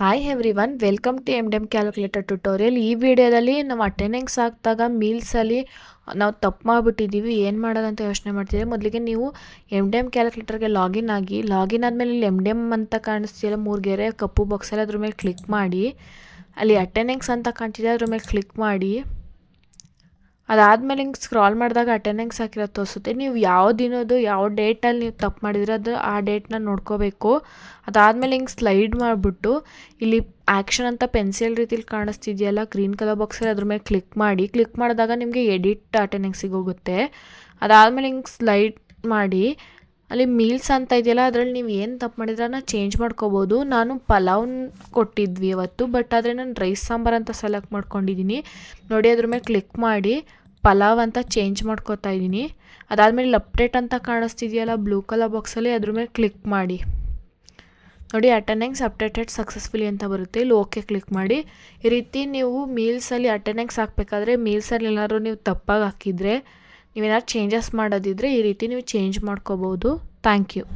Hi everyone welcome to M M calculator tutorial ಈ ವಿಡಿಯೋದಲ್ಲಿ ನಾವು ಅಟೆಂಡೆನ್ಸ್ ಹಾಕಿದಾಗ ಮೀಲ್ಸಲ್ಲಿ ನಾವು ತಪ್ಪು ಮಾಡಿಬಿಟ್ಟಿದ್ದೀವಿ ಏನು ಮಾಡೋದಂತ ಯೋಚನೆ ಮಾಡ್ತಿದ್ದೀವಿ. ಮೊದಲಿಗೆ ನೀವು ಎಂ ಡಿ ಎಂ ಕ್ಯಾಲ್ಕುಲೇಟರ್ಗೆ ಲಾಗಿನ್ ಆಗಿ ಲಾಗಿನ್ ಆದಮೇಲೆ ಇಲ್ಲಿ ಎಂ ಡಿ ಎಂ ಅಂತ ಕಾಣಿಸ್ತಿಲ್ಲ ಮೂರು ಗೆರೆ ಕಪ್ಪು ಬಾಕ್ಸಲ್ಲಿ ಅದ್ರ ಮೇಲೆ ಕ್ಲಿಕ್ ಮಾಡಿ. ಅಲ್ಲಿ ಅಟೆಂಡೆನ್ಸ್ ಅಂತ ಕಾಣ್ತಿದೆ ಅದ್ರ ಮೇಲೆ ಕ್ಲಿಕ್ ಮಾಡಿ. ಅದಾದಮೇಲೆ ಹಿಂಗೆ ಸ್ಕ್ರಾಲ್ ಮಾಡಿದಾಗ ಅಟೆಂಡೆನ್ಸ್ ಹಾಕಿರೋದು ತೋರಿಸುತ್ತೆ. ನೀವು ಯಾವ ದಿನದ್ದು, ಯಾವ ಡೇಟಲ್ಲಿ ನೀವು ತಪ್ಪು ಮಾಡಿದ್ರೆ ಅದು ಆ ಡೇಟ್ನ ನೋಡ್ಕೋಬೇಕು. ಅದಾದಮೇಲೆ ಹಿಂಗೆ ಸ್ಲೈಡ್ ಮಾಡಿಬಿಟ್ಟು ಇಲ್ಲಿ ಆ್ಯಕ್ಷನ್ ಅಂತ ಪೆನ್ಸಿಲ್ ರೀತಿಲಿ ಕಾಣಿಸ್ತಿದೆಯಲ್ಲ ಗ್ರೀನ್ ಕಲರ್ ಬಾಕ್ಸಲ್ಲಿ ಅದ್ರ ಮೇಲೆ ಕ್ಲಿಕ್ ಮಾಡಿ ಕ್ಲಿಕ್ ಮಾಡಿದಾಗ ನಿಮಗೆ ಎಡಿಟ್ ಅಟೆಂಡೆನ್ಸಿಗೆ ಹೋಗುತ್ತೆ. ಅದಾದಮೇಲೆ ಹಿಂಗೆ ಸ್ಲೈಡ್ ಮಾಡಿ, ಅಲ್ಲಿ ಮೀಲ್ಸ್ ಅಂತ ಇದೆಯಲ್ಲ, ಅದರಲ್ಲಿ ನೀವು ಏನು ತಪ್ಪು ಮಾಡಿದ್ರೆ ಅದನ್ನ ಚೇಂಜ್ ಮಾಡ್ಕೋಬೋದು. ನಾನು ಪಲಾವ್ ಕೊಟ್ಟಿದ್ವಿ ಅವತ್ತು ಬಟ್ ಆದರೆ ನಾನು ರೈಸ್ ಸಾಂಬಾರು ಅಂತ ಸೆಲೆಕ್ಟ್ ಮಾಡ್ಕೊಂಡಿದ್ದೀನಿ ನೋಡಿ ಅದ್ರ ಮೇಲೆ ಕ್ಲಿಕ್ ಮಾಡಿ ಪಲಾವ್ ಅಂತ ಚೇಂಜ್ ಮಾಡ್ಕೋತಾ ಇದ್ದೀನಿ. ಅದಾದಮೇಲೆ ಅಪ್ಡೇಟ್ ಅಂತ ಕಾಣಿಸ್ತಿದೆಯಲ್ಲ ಬ್ಲೂ ಕಲರ್ ಬಾಕ್ಸಲ್ಲಿ ಅದ್ರ ಮೇಲೆ ಕ್ಲಿಕ್ ಮಾಡಿ. ನೋಡಿ ಅಟೆಂಡೆನ್ಸ್ ಅಪ್ಡೇಟೆಡ್ ಸಕ್ಸಸ್ಫುಲಿ ಅಂತ ಬರುತ್ತೆ. ಇಲ್ಲಿ ಓಕೆ ಕ್ಲಿಕ್ ಮಾಡಿ. ಈ ರೀತಿ ನೀವು ಮೀಲ್ಸಲ್ಲಿ ಅಟೆಂಡೆನ್ಸ್ ಹಾಕಬೇಕಾದ್ರೆ ಮೀಲ್ಸಲ್ಲಿ ಏನಾದ್ರು ನೀವು ತಪ್ಪಾಗಿ ಹಾಕಿದರೆ, ನೀವೇನಾದ್ರು ಚೇಂಜಸ್ ಮಾಡೋದಿದ್ರೆ ಈ ರೀತಿ ನೀವು ಚೇಂಜ್ ಮಾಡ್ಕೋಬೋದು. Thank you